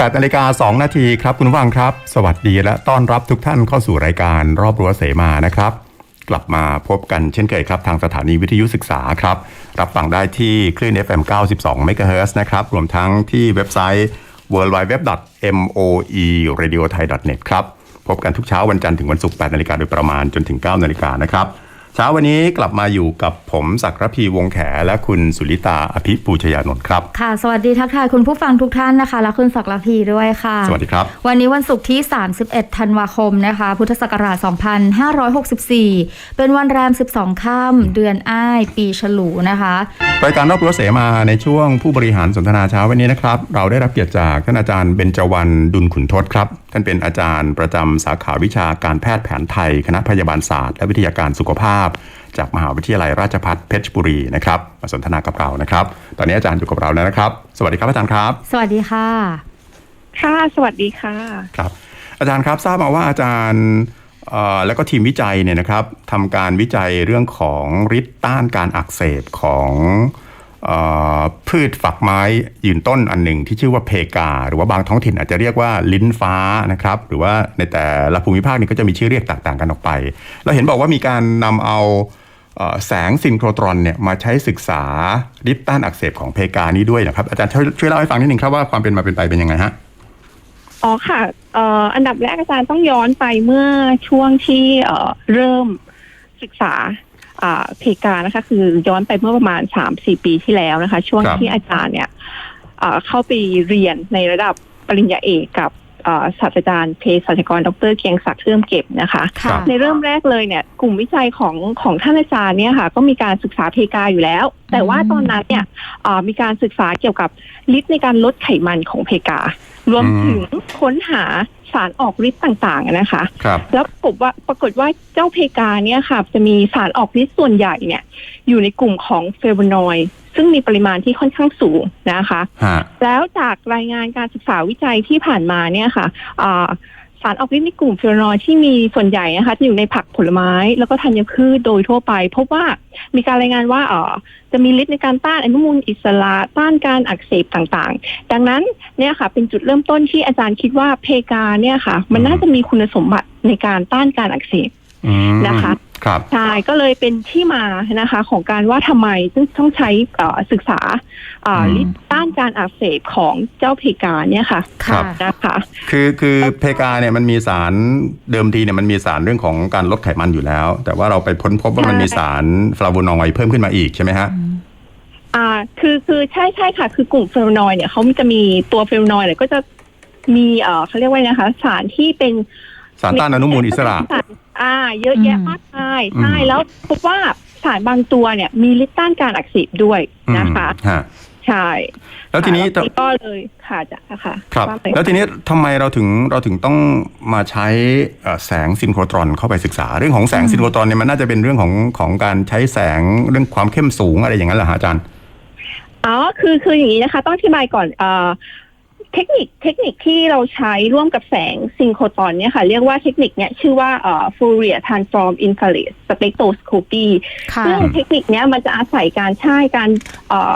8นาฬิกา2นาทีครับคุณฟังครับ สวัสดีและต้อนรับทุกท่านเข้าสู่รายการรอบรั้วเสมานะครับ กลับมาพบกันเช่นเคยครับ ทางสถานีวิทยุศึกษาครับ รับฟังได้ที่คลื่น FM 92 MHz นะครับ รวมทั้งที่เว็บไซต์ www.moeradiothai.net ครับ พบกันทุกเช้าวันจันทร์ถึงวันศุกร์8นาฬิกาโดยประมาณจนถึง 9 นาฬิกานะครับ เช้าวันนี้กลับมาอยู่กับผมศักดิ์ระพีวงแขและคุณสุลิตาอภิปูชยานนท์ครับ ค่ะ สวัสดีทักทายคุณผู้ฟังทุกท่านนะคะ และคุณศักดิ์ละพีด้วยค่ะ สวัสดีครับ วันนี้วันศุกร์ที่ 31 ธันวาคมนะคะ พุทธศักราช 2564 เป็นวันแรม 12 ค่ำเดือนอ้าย ปีฉลูนะคะรายการรอบรั้วเสมาในช่วงผู้บริหารสนทนาเช้าวันนี้นะครับ เราได้รับเกียรติจากท่านอาจารย์เบญจวรรณดุลขุนทศครับ ท่านเป็นอาจารย์ประจำสาขาวิชาการแพทย์แผนไทย คณะพยาบาลศาสตร์ และวิทยาการสุขภาพ จากมหาวิทยาลัยราชภัฏเพชรบุรีนะครับมาสนทนากับเรานะครับ ตอนนี้อาจารย์อยู่กับเราแล้วนะครับ สวัสดีครับอาจารย์ครับ สวัสดีค่ะ ค่ะ สวัสดีค่ะครับ อาจารย์ครับทราบมาว่าอาจารย์เอ่อแล้วก็ทีมวิจัยเนี่ยนะครับทำการวิจัยเรื่องของฤทธิ์ต้านการอักเสบของเออ พืชฝักไม้ยืนต้นอันหนึ่งที่ชื่อว่าเพกา หรือว่าบางท้องถิ่นอาจจะเรียกว่าลิ้นฟ้านะครับ หรือว่าในแต่ละภูมิภาคนี่ก็จะมีชื่อเรียกตกต่างกันออกไปแล้วเห็นบอกว่ามีการนำเอาเอ่อแสงซินโครตรอนเนี่ยมาใช้ศึกษาฤทธิ์ต้านอักเสบของเพกานี้ด้วยนะครับ อาจารย์ช่วยเล่าให้ฟังนิดหนึ่งครับว่าความเป็นมาเป็นไปเป็นยังไงฮะอ๋อค่ะอ,อันดับแรกอาจารย์ต้องย้อนไปเมื่อช่วงที่เเริ่มศึกษา เพกานะคะ คือย้อนไปเมื่อประมาณสามสี่ปีที่แล้วนะคะ ช่วงครับที่อาจารย์เนี่ยเอ่อเข้าไปเรียนในระดับปริญญาเอกกับเอ่อศาสตราจารย์เภสัชกร ดรเกียงศักดิ์เชื่อมเก็บนะคะค่ะในเริ่มแรกเลยเนี่ย กลุ่มวิจัยของของท่านอาจารย์เนี่ยค่ะ ก็มีการศึกษาเพกาอยู่แล้ว แต่ว่าตอนนั้นเนี่ยเอ่อมีการศึกษาเกี่ยวกับฤทธิ์ในการลดไขมันของเพกา รวมถึงค้นหา สารออกฤทธิ์ต่างๆอะนะคะ ครับ แล้วพบว่าปรากฏว่าเจ้าเพกาเนี่ยค่ะ จะมีสารออกฤทธิ์ส่วนใหญ่เนี่ย อยู่ในกลุ่มของเฟลโวนอยด์ซึ่งมีปริมาณที่ค่อนข้างสูงนะคะ ฮะ แล้วจากรายงานการศึกษาวิจัยที่ผ่านมาเนี่ยค่ะอ่า สารออกฤทธิ์ในกลุ่มเฟลโรนอยด์ที่มีส่วนใหญ่นะคะจะอยู่ในผักผลไม้ แล้วก็ธัญพืชโดยทั่วไป พบว่ามีการรายงานว่าเออจะมีฤทธิ์ในการต้านอนุมูลอิสระต้านการอักเสบต่างๆ ดังนั้นเนี่ยค่ะ เป็นจุดเริ่มต้นที่อาจารย์คิดว่าเพกาเนี่ยค่ะ มันน่าจะมีคุณสมบัติในการต้านการอักเสบนะคะ ครับ ใช่ก็เลยเป็นที่มานะคะของการว่าทำไมต้องต้องใช้เอ่อศึกษาเอ่ออืมฤทธิ์ต้านการอักเสบของเจ้าเพกาเนี่ยค่ะครับนะคะคือคือเพกาเนี่ยมันมีสารเดิมทีเนี่ยมันมีสารเรื่องของการลดไขมันอยู่แล้ว แต่ว่าเราไปพ้นพบว่ามันมีสารฟลาโวนอยด์เพิ่มขึ้นมาอีกใช่ไหมฮะอ่าคือคือใช่ใช่ค่ะ คือกลุ่มเฟลโวนอยด์เนี่ยเขาจะมีตัวเฟลโวนอยด์เนี่ยก็จะมีเอ่อเขาเรียกว่าไงนะคะ สารที่เป็นสารต้านอนุมูลอิสระสาร อ่า เยอะแยะอืมมากมายใช่อืมแล้วพบว่าสารบางตัวเนี่ยมีฤทธิ์ต้านการอักเสบด้วยนะคะอืมฮะใช่แล้วทีนี้ค่ะก็เลยค่ะจะค่ะครับว่าไปแล้วทีนี้ทำไมเราถึงเราถึงต้องมาใช้เอ่อแสงซินโครตรอนเข้าไปศึกษา เรื่องของแสงอืมซินโครตรอนเนี่ยมันน่าจะเป็นเรื่องของของการใช้แสงเรื่องความเข้มสูงอะไรอย่างนั้นเหรอฮะอาจารย์อ๋อคือคืออย่างนี้นะคะ ต้องอธิบายก่อนเอ่อ เทคนิคเทคนิคที่เราใช้ร่วมกับแสงซิงโครตอนเนี่ยค่ะ เรียกว่าเทคนิคเนี่ยชื่อว่าเอ่อ Fourier Transform Infrared Spectroscopy ค่ะซึ่งเทคนิคเนี้ยมันจะอาศัยการใช้การเอ่อ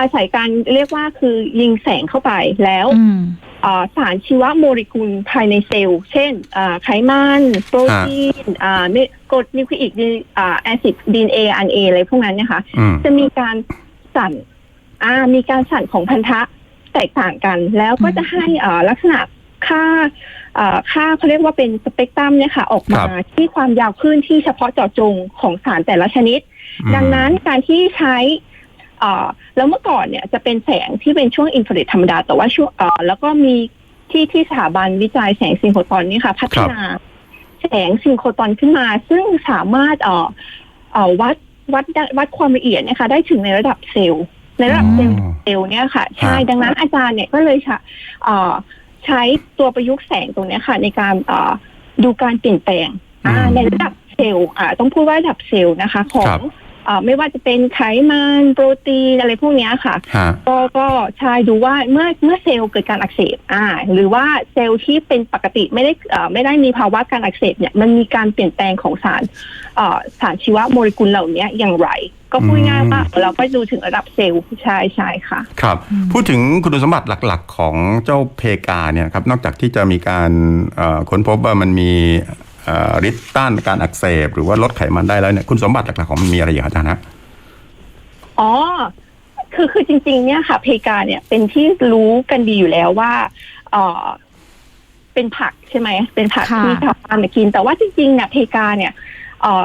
อาศัยการเรียกว่าคือยิงแสงเข้าไปแล้วอืมเอ่อสารชีวโมเลกุลภายในเซลล์ เช่นอ่าไขมันโปรตีนอ่าเมกรดนิวคลีอิกอ่าแอซิดดีเออันเออะไรพวกนั้นเนี่ยค่ะอืมจะมีการสั่นอ่ามีการสั่นของพันธะ แตกต่างกัน แล้วก็อืมจะให้อ่าลักษณะค่าอ่าค่าเขาเรียกว่าเป็นสเปกตรัมเนี่ยค่ะ ออกมาครับที่ความยาวคลื่นที่เฉพาะเจาะจงของสารแต่ละชนิด ดังนั้นการที่ใช้อ่าแล้วเมื่อก่อนเนี่ยจะเป็นแสงที่เป็นช่วงอินฟราเรดธรรมดา แต่ว่าช่วงอ่าแล้วก็มีที่ที่สถาบันวิจัยแสงซิงโครตอนนี่ค่ะ พัฒนาแสงซิงโครตอนขึ้นมา ซึ่งสามารถเอ่อเอ่อวัดวัดได้วัดความละเอียดเนะคะ ได้ถึงในระดับเซลล์ ในระดับเซลล์อ๋อเซลล์เนี่ยค่ะ ใช่ฮะดังนั้นอาจารย์เนี่ยก็เลยใช้เอ่อใช้ตัวประยุกต์แสงตรงเนี้ยค่ะ ในการเอ่อดูการเปลี่ยนแปลงอ่าอืมในระดับเซลล์อ่าต้องพูดว่าระดับเซลล์นะคะ ขอครังบเอ่อ ไม่ว่าจะเป็นไขมันโปรตีนอะไรพวกเนี้ยค่ะฮะก็ก็ใช่ดูว่าเมื่อเมื่อเซลล์เกิดการอักเสบอ่า หรือว่าเซลล์ที่เป็นปกติไม่ได้เอ่อไม่ได้มีภาวะการอักเสบเนี่ยมันมีการเปลี่ยนแปลงของสารเอ่อสารชีวโมเลกุลเหล่านี้อย่างไร ก็พูดง่ายๆว่าเราก็ดูถึงระดับเซลล์ใช่ใช่ค่ะ ครับ พูดถึงคุณสมบัติหลักๆ ของเจ้าเพกาเนี่ยครับนอกจากที่จะมีการเอ่อค้นพบว่ามันมีเอ่อ ฤทธิ์ต้านการอักเสบ หรือว่าลดไขมันได้แล้วเนี่ยคุณสมบัติหลักๆของมันมีอะไรอย่างอาจารย์ฮะอ๋อคือคือจริง ๆ เนี่ยค่ะเพกาเนี่ยเป็นที่รู้กันดีอยู่แล้วว่าเออเป็นผักใช่ไหมเป็นผักค่ะที่ชาวบ้านมากิน แต่ว่าจริงๆเนี่ยเพกาเนี่ยเอ่อ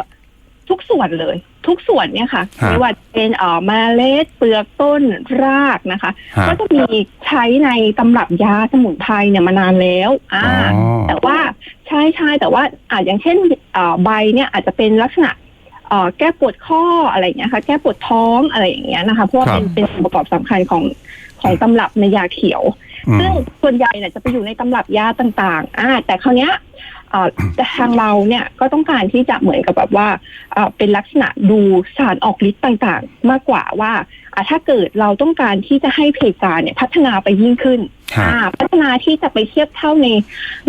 ทุกส่วนเลย ทุกส่วนเนี่ยค่ะฮะไม่ว่าจะเป็นเอ่อเมล็ดเปลือกต้นรากนะคะ ฮะ ก็จะมีใช้ในตำรับยาสมุนไพรเนี่ยมานานแล้วอ่า อ๋อ แต่ว่าใช่ใช่แต่ว่าอาจอย่างเช่นเอ่อใบเนี่ยอาจจะเป็นลักษณะเอ่อแก้ปวดข้ออะไรอย่างเงี้ยค่ะ แก้ปวดท้องอะไรอย่างเงี้ยนะคะเพราะว่าครับ เป็นเป็นส่วนประกอบสำคัญของของตำรับในยาเขียว อืมซึ่งส่วนใหญ่เนี่ยจะไปอยู่ในตำรับยาต่างๆอ่าแต่คราวเนี้ยเอ่อแต่ ทางเราเนี่ยก็ต้องการที่จะเหมือนกับแบบว่าเอ่อเป็นลักษณะดูสารออกฤทธิ์ต่างๆ มากกว่าว่าอ่าถ้าเกิดเราต้องการที่จะให้เพกาเนี่ยพัฒนาไปยิ่งขึ้นฮะอ่าพัฒนาที่จะไปเทียบเท่าใน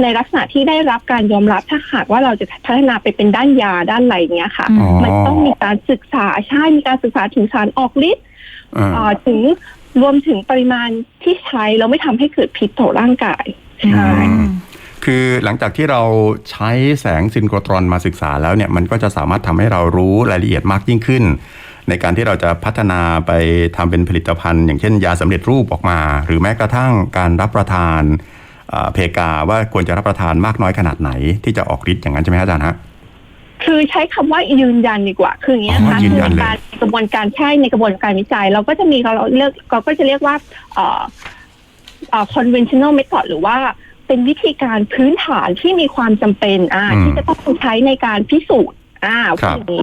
ในลักษณะที่ได้รับการยอมรับถ้าหากว่าเราจะพัฒนาไปเป็นด้านยาด้านอะไรอย่างเงี้ยค่ะอืมอ๋อมันต้องมีการศึกษาใช่มีการศึกษาถึงสารออกฤทธิ์อ่าเอ่อถึงรวมถึงปริมาณที่ใช้แล้วไม่ทำให้เกิดพิษต่อร่างกายใช่อืม คือหลังจากที่เราใช้แสงซินโครตรอนมาศึกษาแล้วเนี่ยมันก็จะสามารถทำให้เรารู้รายละเอียดมากยิ่งขึ้น ในการที่เราจะพัฒนาไปทำเป็นผลิตภัณฑ์ อย่างเช่นยาสำเร็จรูปออกมา หรือแม้กระทั่งการรับประทานเอ่อเพกาว่าควรจะรับประทานมากน้อยขนาดไหน ที่จะออกฤทธิ์อย่างนั้นใช่ไหมฮะอาจารย์ฮะคือใช้คำว่ายืนยันดีกว่า คืออย่างเงี้ยอ๋อค่ะยืนคือยันเลยการกระบวนการใช่ในกระบวนการวิจัย เราก็จะมีเราเลือกเราก็จะเรียกว่าเอ่อเอ่อ conventional method หรือว่า เป็นวิธีการพื้นฐานที่มีความจำเป็นอ่าอืม ที่จะต้องใช้ในการพิสูจน์อ่าครับว่าอย่างนี้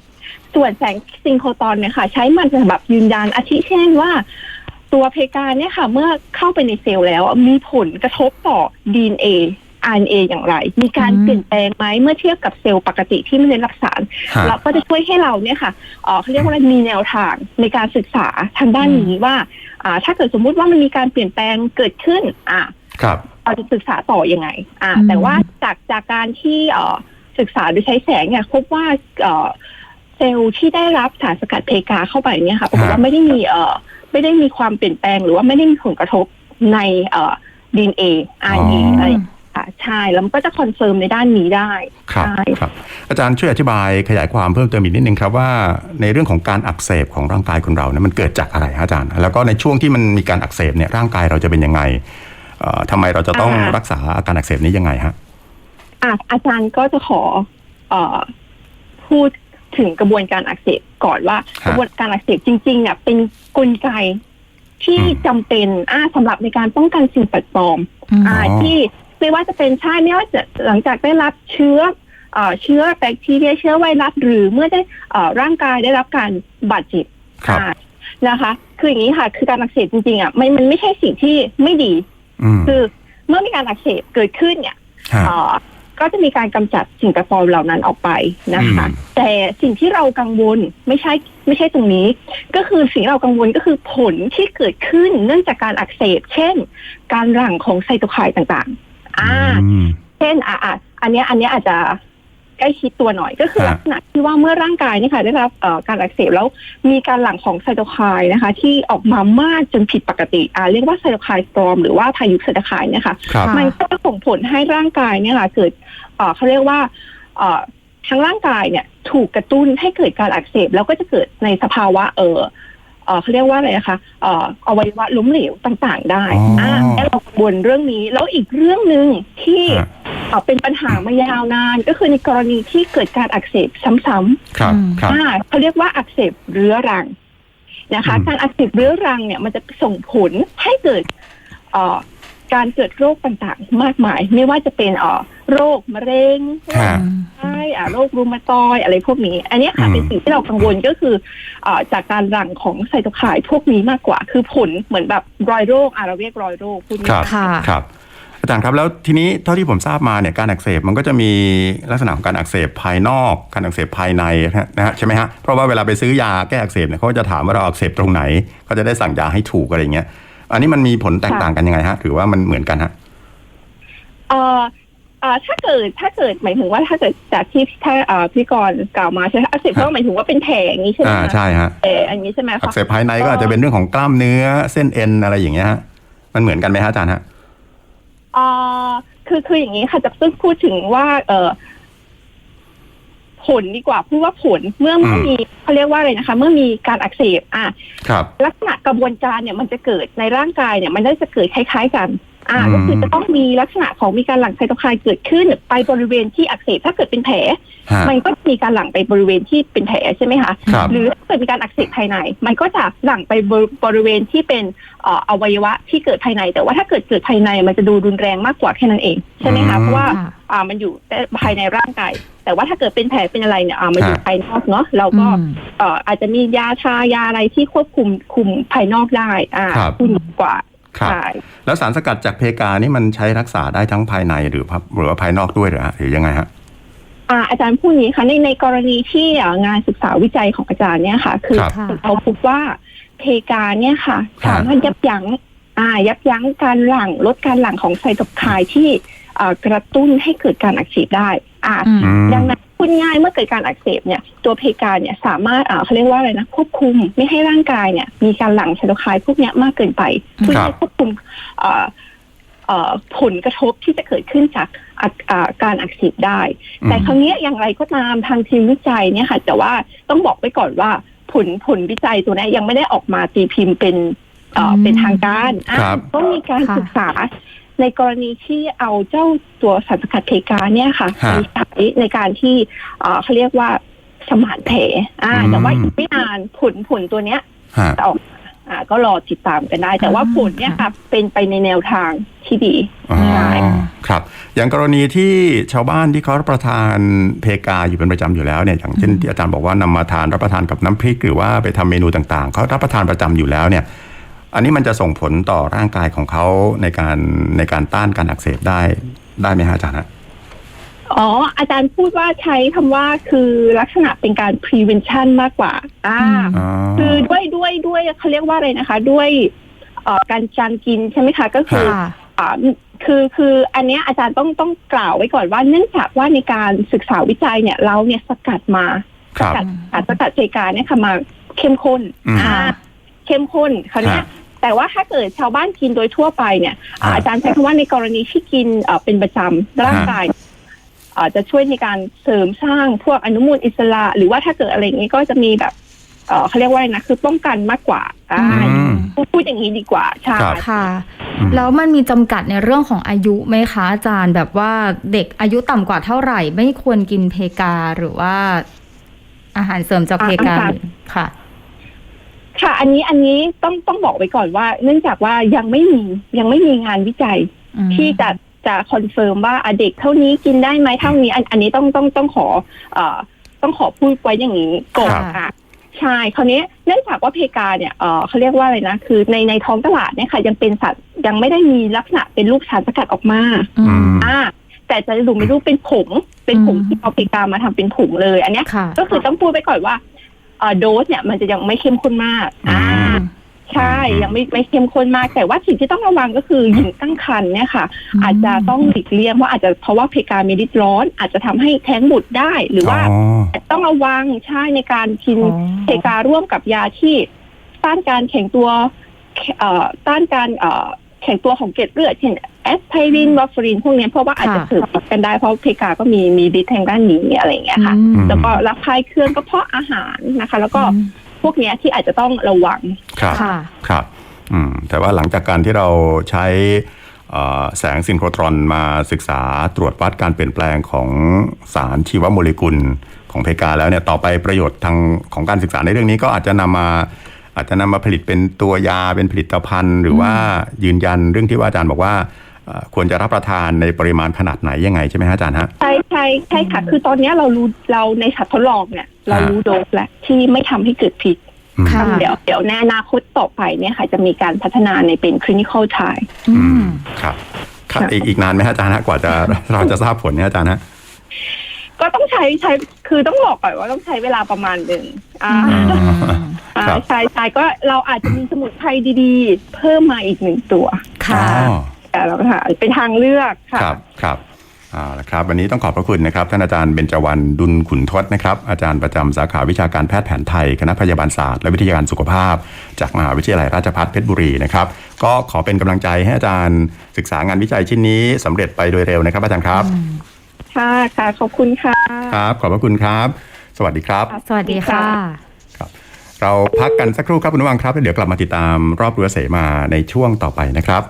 ส่วนแสงซิงโครตอนเนี่ยค่ะ ใช้มันสำหรับยืนยันอาทิเช่นว่า ตัวเพกาเนี่ยค่ะ เมื่อเข้าไปในเซลล์แล้ว มีผลกระทบต่อ DNA RNA อย่างไร มีการอืม เปลี่ยนแปลงไหมเมื่อเทียบกับเซลล์ปกติที่ไม่ได้รับสาร ฮะ เราก็จะช่วยให้เราเนี่ยค่ะเอ่อเขาเรียกว่าอะไรมีแนวทางในการศึกษาทางด้านนี้ว่าอ่า ถ้าเกิดสมมุติว่ามันมีการเปลี่ยนแปลงเกิดขึ้น อ่า ครับ เราจะศึกษาต่อยังไง อ่าอืมแต่ว่าจากจากการที่เอ่อศึกษาโดยใช้แสงเนี่ยพบว่าเอ่อเซลล์ที่ได้รับสารสกัดเพกาเข้าไปเนี่ยค่ะปรากฏว่าไม่ได้มีเอ่อไม่ได้มีความเปลี่ยนแปลงหรือว่าไม่ได้มีผลกระทบในเอ่อ DNA RNA อ๋อออะไรค่ะใช่แล้วมันก็จะคอนเฟิร์มในด้านนี้ได้ครับใช่ครับ อาจารย์ช่วยอธิบายขยายความเพิ่มเติมอีกนิดนึงครับว่าในเรื่องของการอักเสบของร่างกายคนเราเนี่ยมันเกิดจากอะไรฮะอาจารย์ แล้วก็ในช่วงที่มันมีการอักเสบเนี่ยร่างกายเราจะเป็นยังไงเอ่อ ทำไมเราจะต้องอ่ารักษาอาการอักเสบนี้ยังไงฮะอะอาจารย์ก็จะขอเอ่อพูดถึงกระบวนการอักเสบก่อนว่าฮะกระบวนการอักเสบจริงๆเนี่ยเป็นกลไกที่อืมจำเป็นอ่าสำหรับในการป้องกันสิ่งแปลกปลอมอืมอ่าอ๋อที่ไม่ว่าจะเป็นใช่ไม่ว่าจะหลังจากได้รับเชื้อเอ่อเชื้อแบคทีเรียเชื้อไวรัสหรือเมื่อได้เอ่อร่างกายได้รับการบาดเจ็บครับอ่านะคะ คืออย่างนี้ค่ะ คือการอักเสบจริงๆอะมันมันไม่ใช่สิ่งที่ไม่ดีอืม คือเมื่อมีการอักเสบเกิดขึ้นเนี่ยฮะเอ่อก็จะมีการกำจัดสิ่งแปลกปลอมเหล่านั้นออกไปนะคะอืมแต่สิ่งที่เรากังวลไม่ใช่ไม่ใช่ตรงนี้ ก็คือสิ่งที่เรากังวลก็คือผลที่เกิดขึ้นเนื่องจากการอักเสบ เช่น การหลั่งของไซโตไคน์ต่างๆ อ่าอืมเช่นอะอะอันเนี้ยอันเนี้ยอาจจะใก ล้ชิดตัวหน่อยก็คือฮะลักษณะที่ว่าเมื่อร่างกายเนี่ยค่ะ ได้รับเอ่อการอักเสบแล้วมีการหลั่งของไซโตไคน์นะคะ ที่ออกมามากจนผิดปกติอ่าเรียกว่าไซโตไคน์สตรอมหรือว่าพายุไซโตไคน์เนี่ยค่ะครับค่ะมันก็จะส่งผลให้ร่างกายเนี่ยค่ะเกิดเอ่อเขาเรียกว่าเอ่อทั้งร่างกายเนี่ยถูกกระตุ้นให้เกิดการอักเสบแล้วก็จะเกิดในสภาวะเออ เอ่อเขาเรียกว่าอะไรนะคะเอ่ออวัยวะล้มเหลวต่างๆ ได้อ๋ออ่อ่าและเรากังวลเรื่องนี้แล้วอีกเรื่องหนึ่งที่ฮะเอ่อเป็นปัญหามายาวนาน ก็คือในกรณีที่เกิดการอักเสบซ้ำครับอืมครับๆอ่าเขาเรียกว่าอักเสบเรื้อรังนะคะอืมการอักเสบเรื้อรังเนี่ยมันจะส่งผลให้เกิดเอ่อการเกิดโรคต่างๆ มากมาย ไม่ว่าจะเป็นเอ่อ โรคมะเร็งโรคฮะไข้อ่าโรครูมาตอยด์อะไรพวกนี้ อันเนี้ยค่ะอืม เป็นสิ่งที่เรากังวลก็คือเอ่อจากการหลั่งของไซโตไคน์พวกนี้มากกว่า คือผลเหมือนแบบรอยโรคอะเราเรียกรอยโรคพูดครับง่ายๆค่ะครับ อาจารย์ครับแล้วทีนี้เท่าที่ผมทราบมาเนี่ยการอักเสบมันก็จะมีลักษณะของการอักเสบภายนอก การอักเสบภายในนะฮะใช่ไหมฮะเพราะว่าเวลาไปซื้อยาแก้อักเสบเนี่ยเขาก็จะถามว่าเราอักเสบตรงไหนเขาจะได้สั่งยาให้ถูกอะไรอย่างเงี้ยอันนี้มันมีผลแตกต่างกันยังไงฮะหรือว่ามันเหมือนกันฮะ เอ่อ อ่าถ้าเกิดถ้าเกิดหมายถึงว่าถ้าเกิดจากที่ถ้าอ่าพี่กรณ์กล่าวมาใช่ไหมอักเสบก็หมายถึงว่าเป็นแผลอย่างนี้ใช่ไหมอ่าคะใช่ฮะแผลอันนี้ใช่ไหมอัคะกเสบภายในก็อาจจะเป็นเรื่องของกล้ามเนื้อเส้นเอ็นอะไรอย่างเงี้ยฮะมันเหมือนกันไหมฮะอาจารย์ฮะอ่าคือคืออย่างนี้ค่ะจะต้องพูดถึงว่า เออผลดีกว่าพูดว่าผลเมื่อเมื่อมีเขาเรียกว่าอะไรนะคะ เมื่อมีการอักเสบอะครับ ลักษณะกระบวนการเนี่ยมันจะเกิดในร่างกายเนี่ย มันได้จะเกิดคล้าย ๆ กัน อ่าอืมก็คือจะต้องมีลักษณะของมีการหลั่งไซโตไคน์เกิดขึ้นไปบริเวณที่อักเสบถ้าเกิดเป็นแผล ฮะ มันก็มีการหลั่งไปบริเวณที่เป็นแผลใช่ไหมคะ ครับ หรือถ้าเกิดมีการอักเสบภายใน มันก็จะหลั่งไปบริบริเวณที่เป็นเอ่ออวัยวะที่เกิดภายใน แต่ว่าถ้าเกิดเกิดภายในมันจะดูรุนแรงมากกว่าแค่นั้นเองใช่ไหมอืคะม เพราะว่าค่ะ อ่ามันอยู่ภายในร่างกายแต่ว่าถ้าเกิดเป็นแผลเป็นอะไรเนี่ยอ่ามันอยู่ฮะภายนอกเนาะเราก็ อืม เอ่ออาจจะมียาชายาอะไรที่ควบคุมคุมภายนอกได้อ่าครับ คุณดีกว่า ครับใช่แล้วสารสกัดจากเพกานี่มันใช้รักษาได้ทั้งภายในหรือหรือว่าภายนอกด้วยเหรอฮะหรือยังไงฮะอ่าอาจารย์พูดอย่างนี้ค่ะในในกรณีที่อ่างานศึกษาวิจัยของอาจารย์เนี่ยค่ะ คือครับค่ะเราพบว่าเพกาเนี่ยค่ะครับสามารถยับยั้งอ่ายับยั้งการหลั่งลดการหลั่งของไซโตไคน์ที่อ่ากระตุ้นให้เกิดการอักเสบได้อ่าอืมอืมดังนั้น พูดง่ายเมื่อเกิดการอักเสบเนี่ยตัวเพกาเนี่ยสามารถอ่าเขาเรียกว่าอะไรนะควบคุมไม่ให้ร่างกายเนี่ยมีการหลั่งไซโตไคน์พวกเนี้ยมากเกินไปเพื่อครับจะควบคุมอ่าเอ่อผลกระทบที่จะเกิดขึ้นจากอาอ่าการอักเสบได้ แต่คราวนี้อย่างไรก็ตามทางทีมวิจัยเนี่ยค่ะแต่ว่าต้องบอกไว้ก่อนว่าผลผลวิจัยตัวเนี้ยยังไม่ได้ออกมาตีพิมพ์เป็นเอ่ออืมเป็นทางการอะครับก็มีการค่ะศึกษา ในกรณีที่เอาเจ้าตัวสารสกัดเพกาเนี่ยค่ะฮะไปใช้ในการที่เอ่อเขาเรียกว่าสมานแผลอ่าอืมแต่ว่าอีกไม่นานผลผลตัวเนี้ย ฮะ จะออกมาอ่าก็รอติดตามกันได้ แต่ว่าอ่าผลเนี่ยค่ะ เป็นไปในแนวทางที่ดีอ๋อใช่ครับ อย่างกรณีที่ชาวบ้านที่เขารับประทานเพกาอยู่เป็นประจำอยู่แล้วเนี่ย อย่างเช่นที่อาจารย์บอกว่านำมาทานรับประทานกับน้ำพริกหรือว่าไปทำเมนูต่างๆเขารับประทานประจำอยู่แล้วเนี่ย อันนี้มันจะส่งผลต่อร่างกายของเขาในการในการต้านการอักเสบได้ได้ไหมฮะอาจารย์ฮะอ๋อ อาจารย์พูดว่าใช้คำว่าคือลักษณะเป็นการ prevention มากกว่า อ่าอ๋อคือด้วยด้วยด้วยเขาเรียกว่าอะไรนะคะ ด้วยเอ่อการจานกินใช่ไหมคะ ก็คือค่ะอ่าคือคืออันเนี้ยอาจารย์ต้องต้องกล่าวไว้ก่อนว่าเนื่องจากว่าในการศึกษาวิจัยเนี่ยเราเนี่ยสกัดมาคสรับกัดสารสกัดเจกาเนี่ยค่ะมาเข้มข้นอืมอ่าเข้มข้นคราวเนี้ยฮะ แต่ว่าถ้าเกิดชาวบ้านกินโดยทั่วไปเนี่ยอ่าฮะอาจารย์ใช้คำว่าในกรณีที่กินเอ่อเป็นประจำร่างกายเอ่อจะช่วยในการเสริมสร้างพวกอนุมูลอิสระ หรือว่าถ้าเกิดอะไรอย่างนี้ก็จะมีแบบเอ่อเขาเรียกว่าอะไรนะคือป้องกันมากกว่าอ่าอืม พูดพูดอย่างนี้ดีกว่าใช่ ครับ ค่ะ อืม แล้วมันมีจำกัดในเรื่องของอายุไหมคะอาจารย์แบบว่าเด็กอายุต่ำกว่าเท่าไหร่ ไม่ควรกินเพกาหรือว่า อาหารเสริมจากเพกาค่ะ ค่ะ อันนี้อันนี้ต้องต้องบอกไว้ก่อนว่า เนื่องจากว่ายังไม่มียังไม่มีงานวิจัยอืมที่จะจะคอนเฟิร์มว่าอะเด็กเท่านี้กินได้ไหมเท่านี้ อันอันนี้ต้องต้องต้องขอเอ่อต้องขอพูดไว้อย่างนี้ก่อนครับค่ะใช่คราวนี้เนื่องจากว่าเพกาเนี่ยเอ่อเขาเรียกว่าอะไรนะ คือในในท้องตลาดเนี่ยค่ะ ยังเป็นสัตว์ยังไม่ได้มีลักษณะเป็นลูกสารสกัดออกมาอืมมอ่าแต่จะดูไม่รู้เป็นผงเป็นผงอืมที่เอาเพกามาทำเป็นผงเลย อันเนี้ยค่ะก็คือต้องพูดไปก่อนว่าเอ่อ โดสเนี่ยมันจะยังไม่เข้มข้นมาก อ่าอืมใช่ ยังไม่ไม่เข้มข้นมาก แต่ว่าสิ่งที่ต้องระวังก็คือหญิงตั้งครรภ์เนี่ยค่ะอืมอาจจะต้องหลีกเลี่ยงว่าอาจจะเพราะว่าเพกามีฤทธิ์ร้อน อาจจะทำให้แท้งบุตรได้ หรือว่าอ๋อต้องระวังใช่ในการกินอ๋อเพการ่วมกับยาที่ต้านการแข็งตัวเอ่อต้านการเอ่อแข็งตัวของเกล็ดเลือดเช่น แอสไพรินวอฟรินพวกเนี้ยเพราะว่าอาจจะค่ะเสริมกันได้เพราะเพกาก็มีมีฤทธิ์ทางด้านนี้อะไรอย่างเงี้ยค่ะอืมแล้วก็รับคลายเครื่องก็เพราะอาหารนะคะ แล้วก็อืมพวกเนี้ยที่อาจจะต้องระวังครับค่ะครับอืมแต่ว่าหลังจากการที่เราใช้เอ่อแสงซินโครตรอนมาศึกษาตรวจวัดการเปลี่ยนแปลงของสารชีวโมเลกุลของเพกาแล้วเนี่ยต่อไปประโยชน์ทางของการศึกษาในเรื่องนี้ก็อาจจะนำมาอาจจะนำมาผลิตเป็นตัวยาเป็นผลิตภัณฑ์ หรือว่ายืนยันเรื่องที่ว่าอาจารย์บอกว่าเอ่อ ควรจะรับประทานในปริมาณขนาดไหนยังไงใช่ไหมฮะอาจารย์ฮะใช่ใช่ใช่ค่ะ คือตอนเนี้ยเรารู้เราในสัตว์ทดลองเนี่ย เรารู้โดสแล้วที่ไม่ทำให้เกิดพิษอืมค่ะเดี๋ยวเดี๋ยวในอนาคตต่อไปเนี่ยค่ะจะมีการพัฒนาในเป็น clinical trial อือืมมครับครับค่ะอีกอีกนานไหมฮะอาจารย์ฮะกว่าจะเราจะทราบผลเนี่ยอาจารย์ฮะก็ต้องใช้ใช้คือต้องบอกก่อนว่าต้องใช้เวลาประมาณหนึ่งอ่าอืมอ่าครับใช่ใช่ก็เราอาจจะมีสมุนไพรดีๆ เพิ่มมาอีกหนึ่งตัว ค่ะอ๋อ แต่เราก็หาเป็นทางเลือกค่ะครับครับเอาละครับ วันนี้ต้องขอบพระคุณนะครับ ท่านอาจารย์เบญจวรรณดุลขุนทศนะครับ อาจารย์ประจำสาขาวิชาการแพทย์แผนไทย คณะพยาบาลศาสตร์และวิทยาการสุขภาพ จากมหาวิทยาลัยราชภัฏเพชรบุรีนะครับ ก็ขอเป็นกำลังใจให้อาจารย์ศึกษางานวิจัยชิ้นนี้สำเร็จไปโดยเร็วนะครับ อาจารย์ครับ ค่ะค่ะขอบคุณค่ะครับ ขอบพระคุณครับ สวัสดีครับ สวัสดีค่ะครับ เราพักกันสักครู่ครับคุณผู้ฟังครับแล้วเดี๋ยวกลับมาติดตามรอบรั้วเสมาในช่วงต่อไปนะครับ